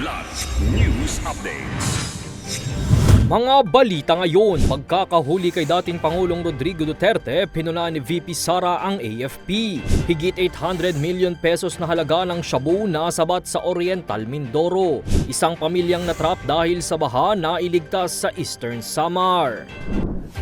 Kidlat News Updates. Mga balita ngayon, pagkakahuli kay dating Pangulong Rodrigo Duterte, pinulaan ni VP Sara ang AFP. Higit 800 million pesos na halaga ng shabu na sabat sa Oriental Mindoro. Isang pamilyang natrap dahil sa baha na iligtas sa Eastern Samar.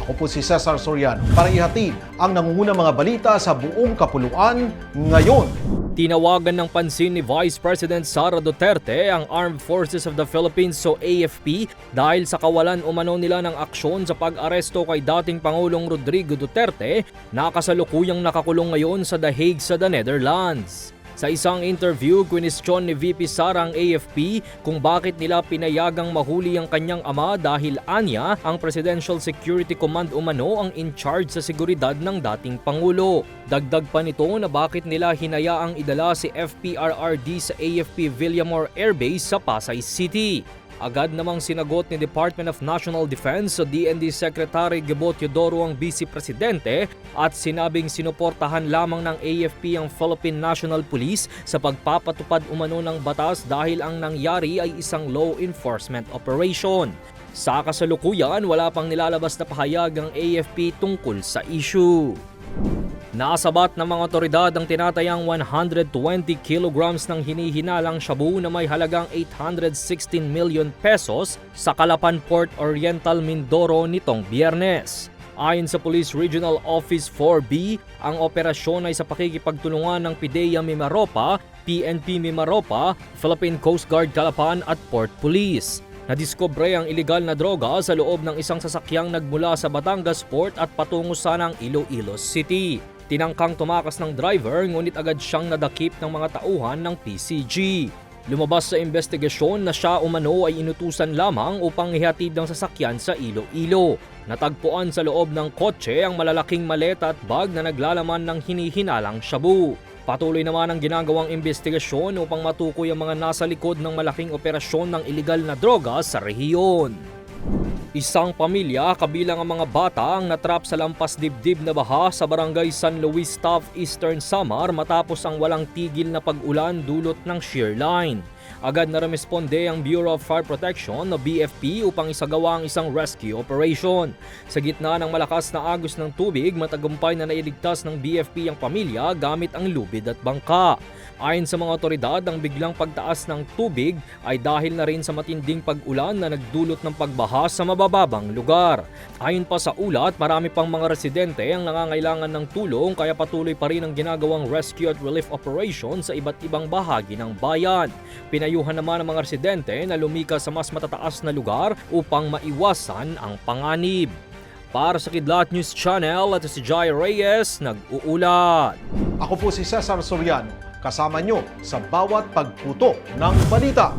Ako po si Cesar Soriano para ihatid ang nangungunang mga balita sa buong kapuluan ngayon. Tinawagan ng pansin ni Vice President Sara Duterte ang Armed Forces of the Philippines o AFP dahil sa kawalan umano nila ng aksyon sa pag-aresto kay dating Pangulong Rodrigo Duterte na kasalukuyang nakakulong ngayon sa The Hague sa the Netherlands. Sa isang interview, kwinestyon ni VP Sara ang AFP kung bakit nila pinayagang mahuli ang kanyang ama dahil anya ang Presidential Security Command umano ang in charge sa seguridad ng dating Pangulo. Dagdag pa nito na bakit nila hinayaang idala si FPRRD sa AFP Villamor Air Base sa Pasay City. Agad namang sinagot ni Department of National Defense o DND Secretary Gebo Teodoro ang Vice Presidente at sinabing sinuportahan lamang ng AFP ang Philippine National Police sa pagpapatupad umano ng batas dahil ang nangyari ay isang law enforcement operation. Sa kasalukuyan, wala pang nilalabas na pahayag ang AFP tungkol sa issue. Nasabat ng mga otoridad ang tinatayang 120 kilograms ng hinihinalang shabu na may halagang 816 million pesos sa Calapan Port Oriental, Mindoro nitong biyernes. Ayon sa Police Regional Office 4B, ang operasyon ay sa pakikipagtulungan ng PIDEA Mimaropa, PNP Mimaropa, Philippine Coast Guard Calapan at Port Police. Nadiskubre ang iligal na droga sa loob ng isang sasakyang nagmula sa Batangas Port at patungo sanang Iloilo City. Tinangkang tumakas ng driver ngunit agad siyang nadakip ng mga tauhan ng PCG. Lumabas sa investigasyon na siya umano ay inutusan lamang upang ihatid ng sasakyan sa Iloilo. Natagpuan sa loob ng kotse ang malalaking maleta at bag na naglalaman ng hinihinalang shabu. Patuloy naman ang ginagawang investigasyon upang matukoy ang mga nasa likod ng malaking operasyon ng iligal na droga sa rehiyon. Isang pamilya kabilang ang mga bata ang natrap sa lampas dibdib na baha sa barangay San Luis Taft, Eastern Samar matapos ang walang tigil na pag-ulan dulot ng shear line. Agad na rumesponde ang Bureau of Fire Protection o BFP upang isagawa ang isang rescue operation. Sa gitna ng malakas na agos ng tubig, matagumpay na nailigtas ng BFP ang pamilya gamit ang lubid at bangka. Ayon sa mga otoridad, ang biglang pagtaas ng tubig ay dahil na rin sa matinding pag-ulan na nagdulot ng pagbaha sa mabababang lugar. Ayon pa sa ulat, marami pang mga residente ang nangangailangan ng tulong kaya patuloy pa rin ang ginagawang rescue at relief operation sa iba't ibang bahagi ng bayan. Pinayuhan naman ng mga residente na lumikas sa mas matataas na lugar upang maiwasan ang panganib. Para sa Kidlat News Channel, ito si Jai Reyes, nag-uulat. Ako po si Cesar Soriano, kasama nyo sa bawat pagputo ng balita.